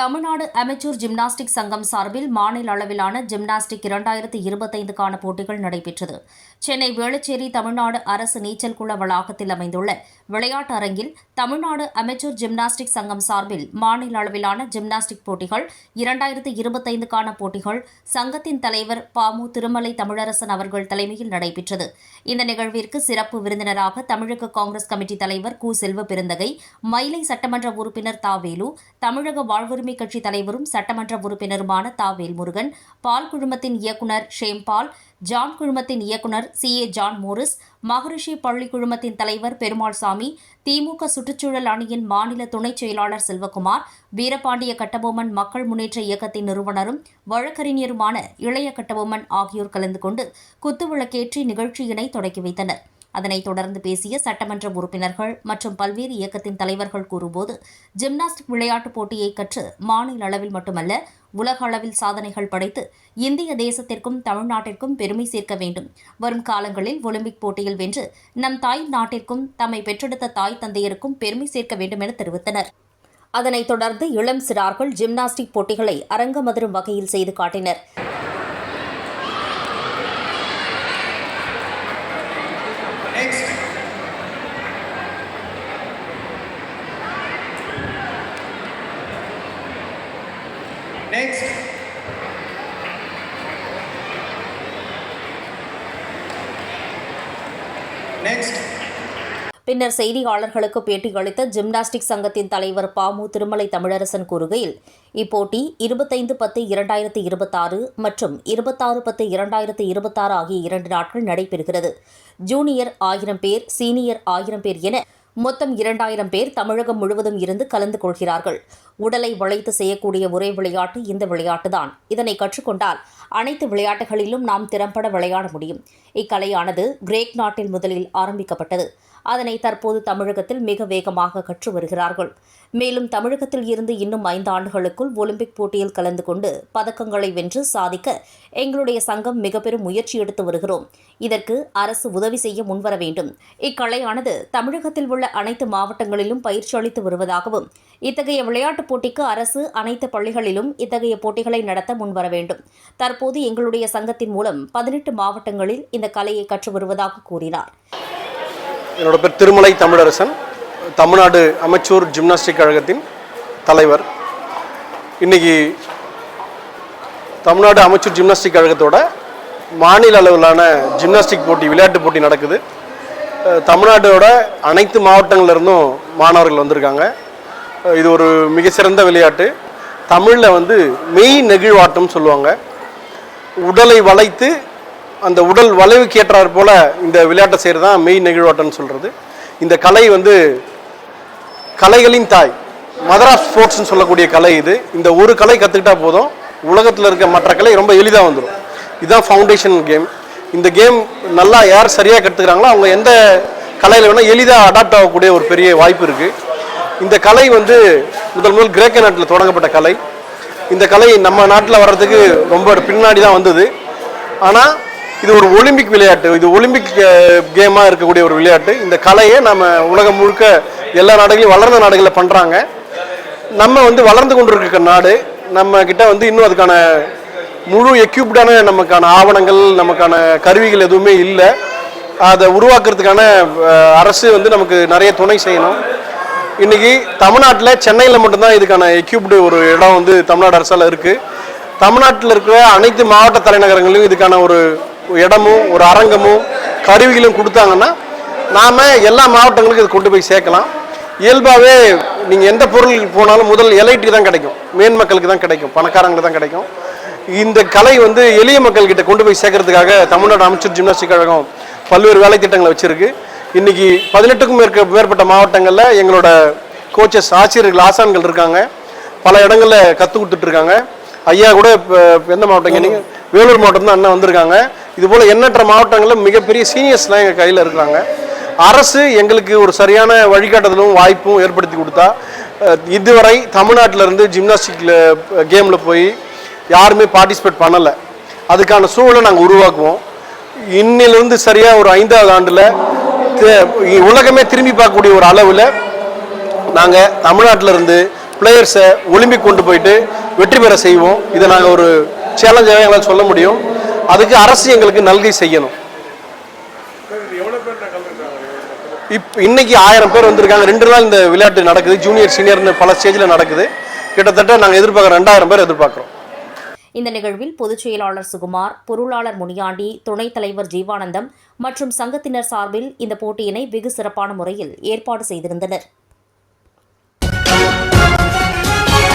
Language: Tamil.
தமிழ்நாடு அமெச்சூர் ஜிம்னாஸ்டிக் சங்கம் சார்பில் மாநில அளவிலான ஜிம்னாஸ்டிக் இரண்டாயிரத்தி இருபத்தைந்துக்கான போட்டிகள் நடைபெற்றது. சென்னை வேளச்சேரி தமிழ்நாடு அரசு நீச்சல் குள வளாகத்தில் அமைந்துள்ள விளையாட்டு அரங்கில் தமிழ்நாடு அமெச்சூர் ஜிம்னாஸ்டிக் சங்கம் சார்பில் மாநில அளவிலான ஜிம்னாஸ்டிக் போட்டிகள் இரண்டாயிரத்தி இருபத்தைந்துக்கான போட்டிகள் சங்கத்தின் தலைவர் பாமு திருமலை தமிழரசன் அவர்கள் தலைமையில் நடைபெற்றது. இந்த நிகழ்விற்கு சிறப்பு விருந்தினராக தமிழக காங்கிரஸ் கமிட்டி தலைவர் கு. செல்வ பெருந்தகை மயிலை சட்டமன்ற உறுப்பினர் தாவேலு தமிழக வாழ்வுரிமை கட்சி தலைவரும் சட்டமன்ற உறுப்பினருமான தா. வேல்முருகன் பால் குழுமத்தின் இயக்குநர் ஷேம்பால் ஜான் குழுமத்தின் இயக்குநர் C. A. John Morris Maharishi பள்ளி குழுமத்தின் தலைவர் பெருமாள்சாமி திமுக சுற்றுச்சூழல் அணியின் மாநில துணைச் செயலாளர் செல்வகுமார் வீரபாண்டிய கட்டபொம்மன் மக்கள் முன்னேற்ற இயக்கத்தின் நிறுவனரும் வழக்கறிஞருமான இளைய கட்டபொம்மன் ஆகியோர் கலந்து கொண்டு குத்துவிளக்கேற்றி நிகழ்ச்சியினை தொடங்கி வைத்தனர். அதனைத் தொடர்ந்து பேசிய சட்டமன்ற உறுப்பினர்கள் மற்றும் பல்வேறு இயக்கத்தின் தலைவர்கள் கூறும்போது ஜிம்னாஸ்டிக் விளையாட்டுப் போட்டியை கற்று மாநில அளவில் மட்டுமல்ல உலக அளவில் சாதனைகள் படைத்து இந்திய தேசத்திற்கும் தமிழ்நாட்டிற்கும் பெருமை சேர்க்க வேண்டும். வரும் காலங்களில் ஒலிம்பிக் போட்டியில் வென்று நம் தாய் நாட்டிற்கும் தம்மை பெற்றெடுத்த தாய் தந்தையருக்கும் பெருமை சேர்க்க வேண்டும் என தெரிவித்தனர். அதனைத் தொடர்ந்து இளம் சிறார்கள் ஜிம்னாஸ்டிக் போட்டிகளை அரங்கமதுரும் வகையில் செய்து காட்டினர். Next. Next. பின்னர் செய்தியாளர்களுக்கு பேட்டியளித்த ஜிம்னாஸ்டிக் சங்கத்தின் தலைவர் பாமு திருமலை தமிழரசன் கூறுகையில் இப்போட்டி இருபத்தைந்து பத்து இரண்டாயிரத்தி இருபத்தாறு மற்றும் இருபத்தாறு பத்து இரண்டாயிரத்தி இருபத்தாறு ஆகிய இரண்டு நாட்கள் நடைபெறுகிறது ஜூனியர் ஆயிரம் பேர் சீனியர் ஆயிரம் பேர் என மொத்தம் இரண்டாயிரம் பேர் தமிழகம் முழுவதும் இருந்து கலந்து கொள்கிறார்கள். உடலை வளைத்து செய்யக்கூடிய ஒரே விளையாட்டு இந்த விளையாட்டுதான். இதனை கற்றுக்கொண்டால் அனைத்து விளையாட்டுகளிலும் நாம் திறம்பட விளையாட முடியும். இக்கலையானது கிரேக் நாட்டில் முதலில் ஆரம்பிக்கப்பட்டது. அதனை தற்போது தமிழகத்தில் மிக வேகமாக கற்று வருகிறார்கள். மேலும் தமிழகத்தில் இருந்து இன்னும் ஐந்து ஆண்டுகளுக்குள் ஒலிம்பிக் போட்டியில் கலந்து கொண்டு பதக்கங்களை வென்று சாதிக்க எங்களுடைய சங்கம் மிக பெரும் முயற்சி எடுத்து வருகிறோம். இதற்கு அரசு உதவி செய்ய முன்வர வேண்டும். இக்கலையானது தமிழகத்தில் உள்ள அனைத்து மாவட்டங்களிலும் பயிற்சி அளித்து வருவதாகவும் இத்தகைய விளையாட்டுப் போட்டிக்கு அரசு அனைத்து பள்ளிகளிலும் இத்தகைய போட்டிகளை நடத்த முன்வர வேண்டும். தற்போது எங்களுடைய சங்கத்தின் மூலம் பதினெட்டு மாவட்டங்களில் இந்த கலையை கற்று வருவதாக கூறினார். என்னோட பேர் திருமலை தமிழரசன் தமிழ்நாடு அமைச்சூர் ஜிம்னாஸ்டிக் கழகத்தின் தலைவர். இன்னைக்கு தமிழ்நாடு அமைச்சூர் ஜிம்னாஸ்டிக் கழகத்தோட மாநில அளவிலான ஜிம்னாஸ்டிக் போட்டி விளையாட்டு போட்டி நடக்குது. தமிழ்நாட்டோட அனைத்து மாவட்டங்கள்லேருந்தும் மாணவர்கள் வந்திருக்காங்க. இது ஒரு மிக சிறந்த விளையாட்டு. தமிழில் வந்து மெய் நெகிழ்வாட்டம் சொல்லுவாங்க. உடலை வளைத்து அந்த உடல் வளைவுக்கு ஏற்றாற் போல இந்த விளையாட்டை செய்கிறது தான் மெய் நெகிழ்வாட்டம்னு சொல்கிறது இந்த கலை வந்து கலைகளின் தாய். மதராஸ் ஸ்போர்ட்ஸ்னு சொல்லக்கூடிய கலை இது. இந்த ஒரு கலை கற்றுக்கிட்டா போதும். உலகத்தில் இருக்க மற்ற கலை ரொம்ப எளிதாக வந்துடும் இதுதான் ஃபவுண்டேஷன் கேம் இந்த கேம் நல்லா யார் சரியாக கற்றுக்கிறாங்களோ அவங்க எந்த கலையில் வேணால் எளிதாக அடாப்ட் ஆகக்கூடிய ஒரு பெரிய வாய்ப்பு இருக்குது இந்த கலை வந்து முதல் முதல் கிரேக்க நாட்டில் தொடங்கப்பட்ட கலை. இந்த கலை நம்ம நாட்டில் வர்றதுக்கு ரொம்ப பின்னாடி தான் வந்தது. ஆனால் இது ஒரு ஒலிம்பிக் விளையாட்டு. இது ஒலிம்பிக் கேமாக இருக்கக்கூடிய ஒரு விளையாட்டு. இந்த கலையை நம்ம உலகம் முழுக்க எல்லா நாடுகளையும் வளர்ந்த நாடுகளில் பண்ணுறாங்க நம்ம வந்து வளர்ந்து கொண்டிருக்க நாடு நம்ம கிட்ட வந்து இன்னும் அதுக்கான முழு எக்யூப்டான நமக்கான ஆவணங்கள் நமக்கான கருவிகள் எதுவுமே இல்லை. அதை உருவாக்குறதுக்கான அரசு வந்து நமக்கு நிறைய துணை செய்யணும். இன்னைக்கு தமிழ்நாட்டில் சென்னையில் மட்டும்தான் இதுக்கான எக்யூப்டு ஒரு இடம் வந்து தமிழ்நாடு அரசால் இருக்குது தமிழ்நாட்டில் இருக்கிற அனைத்து மாவட்ட தலைநகரங்களிலும் இதுக்கான ஒரு இடமும் ஒரு அரங்கமும் கருவிகளும் கொடுத்தாங்கன்னா நாம் எல்லா மாவட்டங்களுக்கும் இது கொண்டு போய் சேர்க்கலாம். இயல்பாகவே நீங்கள் எந்த பொருளுக்கு போனாலும் முதல் எலைட்டு தான் கிடைக்கும். மேன் மக்களுக்கு தான் கிடைக்கும். பணக்காரங்களுக்கு தான் கிடைக்கும். இந்த கலை வந்து எளிய மக்கள்கிட்ட கொண்டு போய் சேர்க்கறதுக்காக தமிழ்நாடு அமைச்சர் ஜிம்னாஸ்டிக் கழகம் பல்வேறு வேலை திட்டங்களை இன்றைக்கி பதினெட்டுக்கும் மேற்க மேற்பட்ட மாவட்டங்களில் எங்களோட கோச்சஸ் ஆசிரியர்கள் ஆசான்கள் இருக்காங்க. பல இடங்களில் கற்றுக் கொடுத்துட்ருக்காங்க ஐயா கூட இப்போ எந்த மாவட்டம் நீங்கள் வேலூர் மாவட்டம் தான் அண்ணன் வந்திருக்காங்க. இது போல் எண்ணற்ற மாவட்டங்களில் மிகப்பெரிய சீனியர்ஸ்லாம் எங்கள் கையில் இருக்கிறாங்க. அரசு எங்களுக்கு ஒரு சரியான வழிகாட்டுதலும் வாய்ப்பும் ஏற்படுத்தி கொடுத்தா இதுவரை தமிழ்நாட்டில் இருந்து ஜிம்னாஸ்டிக்கில் கேமில் போய் யாருமே பார்ட்டிசிபேட் பண்ணலை. அதுக்கான சூழலை நாங்கள் உருவாக்குவோம். இன்னிலிருந்து சரியாக ஒரு ஐந்தாவது ஆண்டில் உலகமே திரும்பி பார்க்கக்கூடிய ஒரு அளவில் நாங்கள் தமிழ்நாட்டில் இருந்து பிளேயர்ஸை ஒலிம்பிக் கொண்டு போயிட்டு வெற்றி பெற செய்வோம். இதை நாங்கள் ஒரு சேலஞ்சாக எங்களால் சொல்ல முடியும். அதுக்கு அரசு எங்களுக்கு நல்கை செய்யணும். இப் இன்னைக்கு ஆயிரம் பேர் வந்திருக்காங்க. ரெண்டு நாள் இந்த விளையாட்டு நடக்குது. ஜூனியர் சீனியர்னு பல ஸ்டேஜில் நடக்குது. கிட்டத்தட்ட நாங்கள் எதிர்பார்க்குறோம் ரெண்டாயிரம் பேர் எதிர்பார்க்குறோம். இந்த நிகழ்வில் பொதுச் செயலாளர் சுகுமார் பொருளாளர் முனியாண்டி துணைத் தலைவர் ஜீவானந்தம் மற்றும் சங்கத்தினர் சார்பில் இந்த போட்டியினை வெகு சிறப்பான முறையில் ஏற்பாடு செய்திருந்தனர்.